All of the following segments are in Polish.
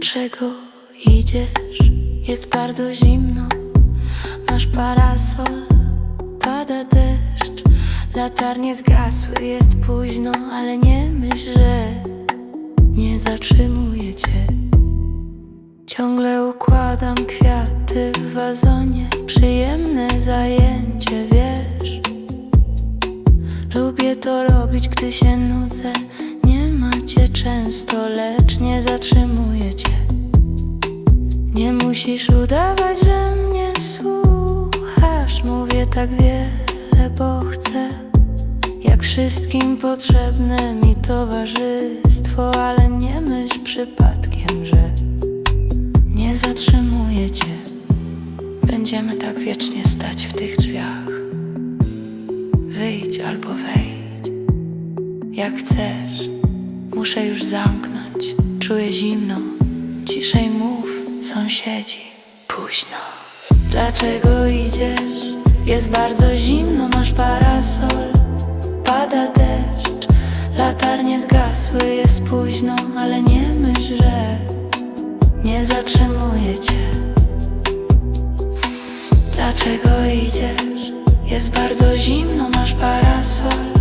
Dlaczego idziesz? Jest bardzo zimno. Masz parasol, pada deszcz. Latarnie zgasły, jest późno, ale nie myśl, że nie zatrzymuję cię. Ciągle układam kwiaty w wazonie. Przyjemne zajęcie, wiesz. Lubię to robić, gdy się nudzę. Często, lecz nie zatrzymuję cię. Nie musisz udawać, że mnie słuchasz. Mówię tak wiele, bo chcę. Jak wszystkim potrzebne mi towarzystwo, ale nie myśl przypadkiem, że nie zatrzymuję cię. Będziemy tak wiecznie stać w tych drzwiach. Wyjdź albo wejdź, jak chcesz. Muszę już zamknąć, czuję zimno. Ciszej mów, sąsiedzi, późno. Dlaczego idziesz? Jest bardzo zimno, masz parasol, pada deszcz. Latarnie zgasły, jest późno, ale nie myśl, że nie zatrzymuję cię. Dlaczego idziesz? Jest bardzo zimno, masz parasol,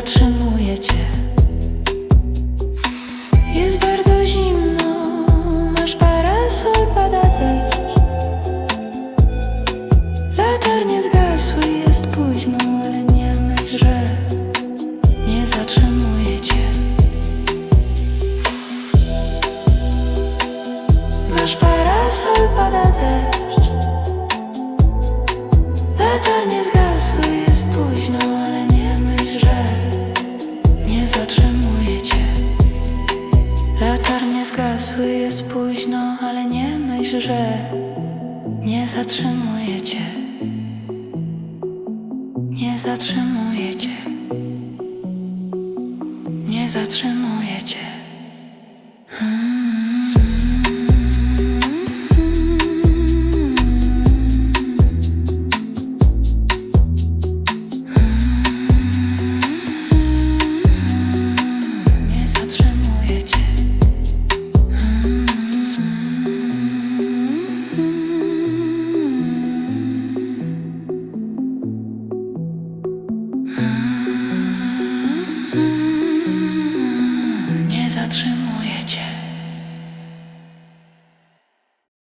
nie zatrzymuję cię. Jest późno, ale nie myśl, że nie zatrzymuję cię. Nie zatrzymuję cię. Nie zatrzymuję cię.